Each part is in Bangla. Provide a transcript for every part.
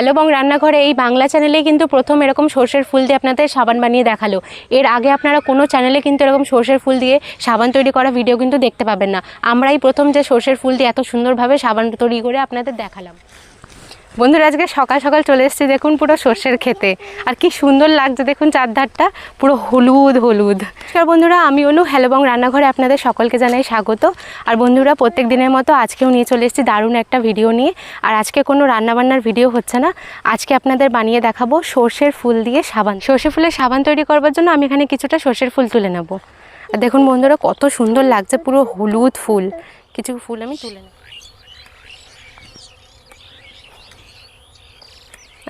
হ্যালো বং রান্নাঘরে এই বাংলা চ্যানেলে কিন্তু প্রথম এরকম সর্ষের ফুল দিয়ে আপনাদের সাবান বানিয়ে দেখাল। এর আগে আপনারা কোনো চ্যানেলে কিন্তু এরকম সর্ষের ফুল দিয়ে সাবান তৈরি করা ভিডিও কিন্তু দেখতে পাবেন না। আমরাই প্রথম যে সর্ষের ফুল দিয়ে এত সুন্দরভাবে সাবান তৈরি করে আপনাদের দেখালাম। বন্ধুরা, আজকে সকাল সকাল চলে এসেছি দেখুন পুরো সর্ষের খেতে আর কি সুন্দর লাগছে দেখুন চারধারটা, পুরো হলুদ হলুদ। নমস্কার বন্ধুরা, আমি অনু হ্যালোবং রান্নাঘরে আপনাদের সকলকে জানাই স্বাগত। আর বন্ধুরা প্রত্যেক দিনের মতো আজকেও নিয়ে চলে এসেছি দারুণ একটা ভিডিও নিয়ে। আর আজকে কোনো রান্নাবান্নার ভিডিও হচ্ছে না। আজকে আপনাদের বানিয়ে দেখাবো সর্ষের ফুল দিয়ে সাবান। সর্ষে ফুলের সাবান তৈরি করবার জন্য আমি এখানে কিছুটা সর্ষের ফুল তুলে নেব। আর দেখুন বন্ধুরা, কত সুন্দর লাগছে পুরো হলুদ ফুল। কিছু ফুল আমি তুলে নেব।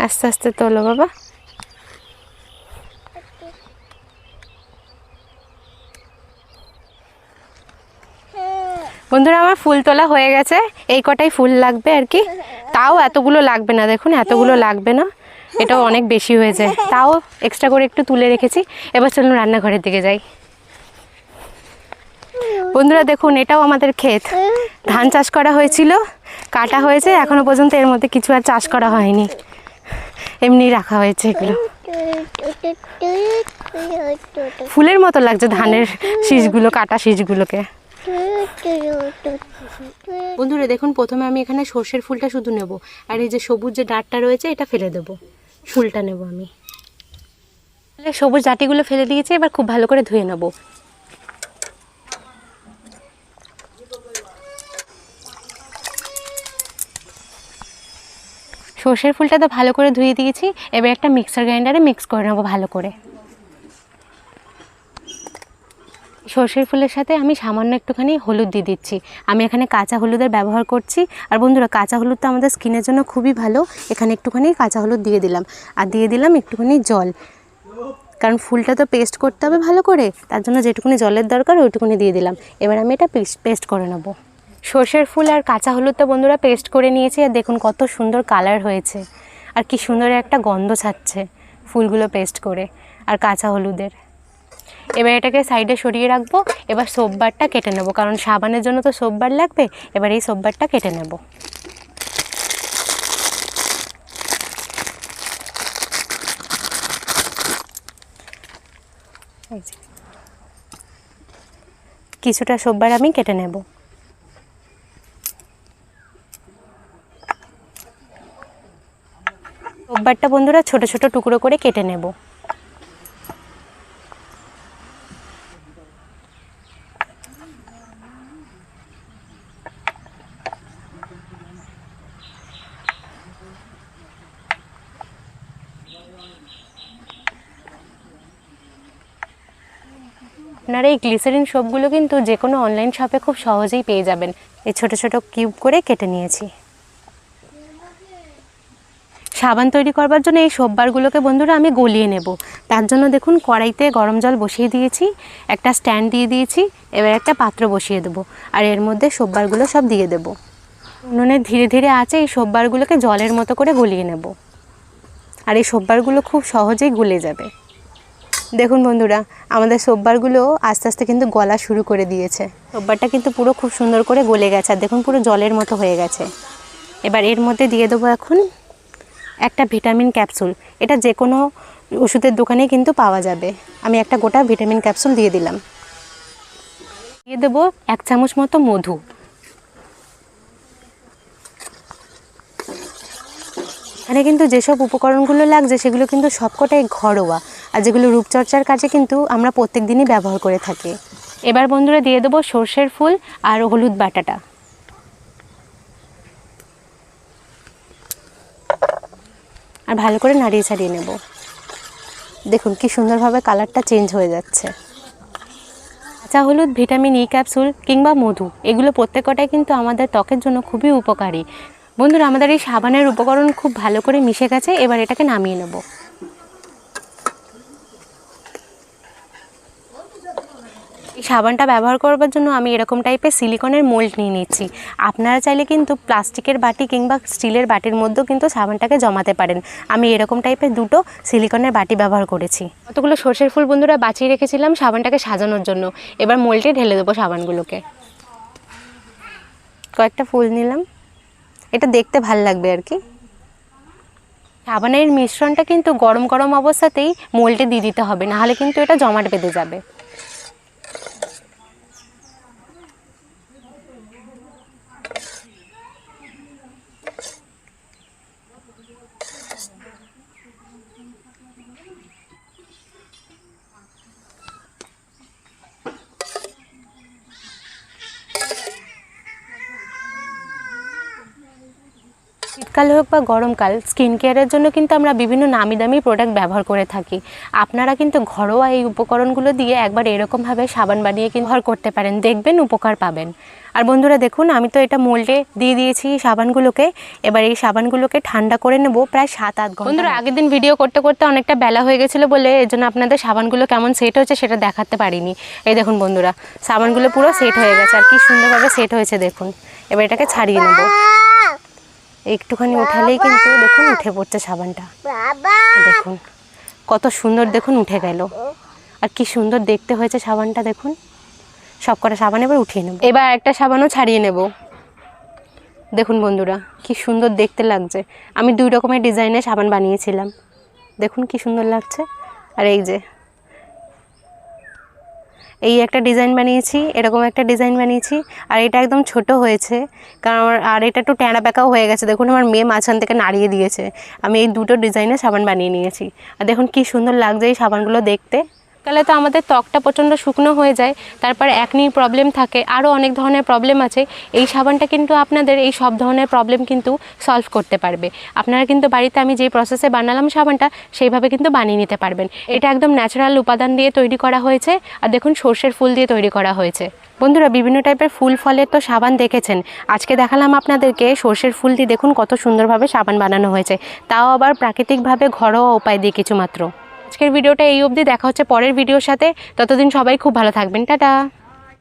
আস্তে আস্তে তোলো, বাবা। বন্ধুরা, আমার ফুল তোলা হয়ে গেছে। এই কটাই ফুল লাগবে আর কি। তাও এতগুলো লাগবে না, দেখুন, এতগুলো লাগবে না। এটাও অনেক বেশি হয়ে যায় তাও এক্সট্রা করে একটু তুলে রেখেছি। এবার চলুন রান্নাঘরের দিকে যাই। বন্ধুরা, দেখুন, এটাও আমাদের ক্ষেত। ধান চাষ করা হয়েছিল, কাটা হয়েছে, এখনও পর্যন্ত এর মধ্যে কিছু আর চাষ করা হয়নি। এমনি রাখা হয়েছে এগুলো। ফুলের মতো লাগছে ধানের শীষগুলো কাটা শীষগুলোকে। বন্ধুরা দেখুন প্রথমে আমি এখানে সর্ষের ফুলটা শুধু নেব আর এই যে সবুজ যে ডাঁটটা রয়েছে এটা ফেলে দেবো। ফুলটা নেব আমি। সবুজ ডাঁটিগুলো ফেলে দিয়েছি এবার খুব ভালো করে ধুয়ে নেব। সর্ষের ফুলটা তো ভালো করে ধুয়ে দিয়েছি, এবার একটা মিক্সার গ্রাইন্ডারে মিক্স করে নেব ভালো করে। সর্ষের ফুলের সাথে আমি সামান্য একটুখানি হলুদ দিয়ে দিচ্ছি। আমি এখানে কাঁচা হলুদের ব্যবহার করছি। আর বন্ধুরা, কাঁচা হলুদ তো আমাদের স্কিনের জন্য খুবই ভালো। এখানে একটুখানি কাঁচা হলুদ দিয়ে দিলাম। আর দিয়ে দিলাম একটুখানি জল। কারণ ফুলটা তো পেস্ট করতে হবে ভালো করে। তার জন্য যেটুকুনি জলের দরকার, ওইটুকুনি দিয়ে দিলাম। এবার আমি এটা পেস্ট করে নেব। সর্ষের ফুল আর কাঁচা হলুদটা বন্ধুরা পেস্ট করে নিয়েছি আর দেখুন কত সুন্দর কালার হয়েছে। আর কি সুন্দর একটা গন্ধ ছাড়ছে ফুলগুলো পেস্ট করে আর কাঁচা হলুদের। এবার এটাকে সাইডে সরিয়ে রাখব, এবার সোববারটা কেটে নেব, কারণ সাবানের জন্য তো সোববার লাগবে, এবার এই সোপবারটা কেটে নেব। কিছুটা সোববার আমি কেটে নেব। সোপবারটা বন্ধুরা ছোট ছোট টুকরো করে কেটে নেব। আপনারা এই গ্লিসারিন সোপগুলো কিন্তু যে কোনো অনলাইন শপে খুব সহজেই পেয়ে যাবেন। এই ছোট ছোট কিউব করে কেটে নিয়েছি। সাবান তৈরি করবার জন্য এই সোপবারগুলোকে বন্ধুরা আমি গলিয়ে নেব। তার জন্য দেখুন কড়াইতে গরম জল বসিয়ে দিয়েছি, একটা স্ট্যান্ড দিয়ে দিয়েছি, এবার একটা পাত্র বসিয়ে দেবো আর এর মধ্যে সোপবারগুলো সব দিয়ে দেবো। উনুনে ধীরে ধীরে আছে এই সোপবারগুলোকে জলের মতো করে গলিয়ে নেব। আর এই সোববারগুলো খুব সহজেই গলে যাবে। দেখুন বন্ধুরা, আমাদের সোববারগুলো আস্তে আস্তে কিন্তু গলা শুরু করে দিয়েছে। সোববারটা কিন্তু পুরো খুব সুন্দর করে গলে গেছে আর দেখুন পুরো জলের মতো হয়ে গেছে। এবার এর মধ্যে দিয়ে দেবো এখন একটা ভিটামিন ক্যাপসুল। এটা যে কোনো ওষুধের দোকানে কিন্তু পাওয়া যাবে। আমি একটা গোটা ভিটামিন ক্যাপসুল দিয়ে দিলাম। দিয়ে দেবো এক চামচ মতো মধু। এখানে কিন্তু যেসব উপকরণগুলো লাগছে, সেগুলো কিন্তু সবকটাই ঘরোয়া। আর যেগুলো রূপচর্চার কাজে কিন্তু আমরা প্রত্যেক দিনই ব্যবহার করে থাকি। এবার বন্ধুরা দিয়ে দেবো সর্ষের ফুল আর হলুদ বাটাটা। আর ভালো করে নাড়িয়ে ছাড়িয়ে নেব। দেখুন কি সুন্দরভাবে কালারটা চেঞ্জ হয়ে যাচ্ছে। কাঁচা হলুদ, ভিটামিন ই ক্যাপসুল কিংবা মধু, এগুলো প্রত্যেকটাই কিন্তু আমাদের ত্বকের জন্য খুবই উপকারী। বন্ধুরা, আমাদের এই সাবানের উপকরণ খুব ভালো করে মিশে গেছে, এবার এটাকে নামিয়ে নেব। সাবানটা ব্যবহার করবার জন্য আমি এরকম টাইপের সিলিকনের মোল্ড নিয়ে নিচ্ছি আপনারা চাইলে কিন্তু প্লাস্টিকের বাটি কিংবা স্টিলের বাটির মধ্যেও কিন্তু সাবানটাকে জমাতে পারেন। আমি এরকম টাইপের দুটো সিলিকনের বাটি ব্যবহার করেছি। কতগুলো সর্ষের ফুল বন্ধুরা বাঁচিয়ে রেখেছিলাম সাবানটাকে সাজানোর জন্য। এবার মোল্ডে ঢেলে দেবো সাবানগুলোকে। কয়েকটা ফুল নিলাম। এটা দেখতে ভালো লাগবে আর কি। সাবানের মিশ্রণটা কিন্তু গরম গরম অবস্থাতেই মোল্ডে দিয়ে দিতে হবে, নাহলে কিন্তু এটা জমাট বেঁধে যাবে। শীতকাল হোক বা গরমকাল স্কিন কেয়ারের জন্য কিন্তু আমরা বিভিন্ন নামি দামি প্রোডাক্ট ব্যবহার করে থাকি। আপনারা কিন্তু ঘরোয়া এই উপকরণগুলো দিয়ে একবার এরকমভাবে সাবান বানিয়ে কিন্তু ব্যবহার করতে পারেন, দেখবেন উপকার পাবেন। আর বন্ধুরা দেখুন, আমি তো এটা মোল্ডে দিয়ে দিয়েছি সাবানগুলোকে। এবার এই সাবানগুলোকে ঠান্ডা করে নেব প্রায় সাত আট ঘণ্টা। বন্ধুরা, আগের দিন ভিডিও করতে করতে অনেকটা বেলা হয়ে গেছিল বলে এর জন্য আপনাদের সাবানগুলো কেমন সেট হয়েছে সেটা দেখাতে পারিনি। এই দেখুন বন্ধুরা, সাবানগুলো পুরো সেট হয়ে গেছে আর কি সুন্দরভাবে সেট হয়েছে দেখুন। এবার এটাকে ছাড়িয়ে নেব। একটুখানি উঠালেই কিন্তু দেখুন উঠে পড়ছে সাবানটা। দেখুন কত সুন্দর দেখুন উঠে গেল। আর কি সুন্দর দেখতে হয়েছে সাবানটা দেখুন। সব কটা সাবান এবার উঠিয়ে নেব। এবার একটা সাবানও ছাড়িয়ে নেব। দেখুন বন্ধুরা কি সুন্দর দেখতে লাগছে। আমি দুই রকমের ডিজাইনের সাবান বানিয়েছিলাম। দেখুন কি সুন্দর লাগছে। আর এই যে এই একটা ডিজাইন বানিয়েছি, এরকম একটা ডিজাইন বানিয়েছি, আর এটা একদম ছোট হয়েছে। কারণ আমার, আর এটা একটু ট্যাঁড়া প্যাঁকাও হয়ে গেছে। দেখুন, আমার মেয়ে মাঝখান থেকে নাড়িয়ে দিয়েছে। আমি এই দুটো ডিজাইনে সাবান বানিয়ে নিয়েছি। আর দেখুন, কি সুন্দর লাগছে এই সাবানগুলো দেখতে। তাহলে তো আমাদের ত্বকটা প্রচণ্ড শুকনো হয়ে যায়, তারপর একনির প্রবলেম থাকে, আরও অনেক ধরনের প্রবলেম আছে। এই সাবানটা কিন্তু আপনাদের এই সব ধরনের প্রবলেম কিন্তু সলভ করতে পারবে। আপনারা কিন্তু বাড়িতে আমি যে প্রসেসে বানালাম সাবানটা, সেইভাবে কিন্তু বানিয়ে নিতে পারবেন। এটা একদম ন্যাচারাল উপাদান দিয়ে তৈরি করা হয়েছে, আর দেখুন সর্ষের ফুল দিয়ে তৈরি করা হয়েছে। বন্ধুরা, বিভিন্ন টাইপের ফুল ফলের তো সাবান দেখেছেন। আজকে দেখালাম আপনাদেরকে সর্ষের ফুল দিয়ে দেখুন কত সুন্দরভাবে সাবান বানানো হয়েছে। তাও আবার প্রাকৃতিকভাবে ঘরোয়া উপায় দিয়ে কিছু মাত্র। আজকের ভিডিওটা এই অবধি। দেখা হচ্ছে পরের ভিডিওর সাথে। ততদিন সবাই খুব ভালো থাকবেন। টাটা।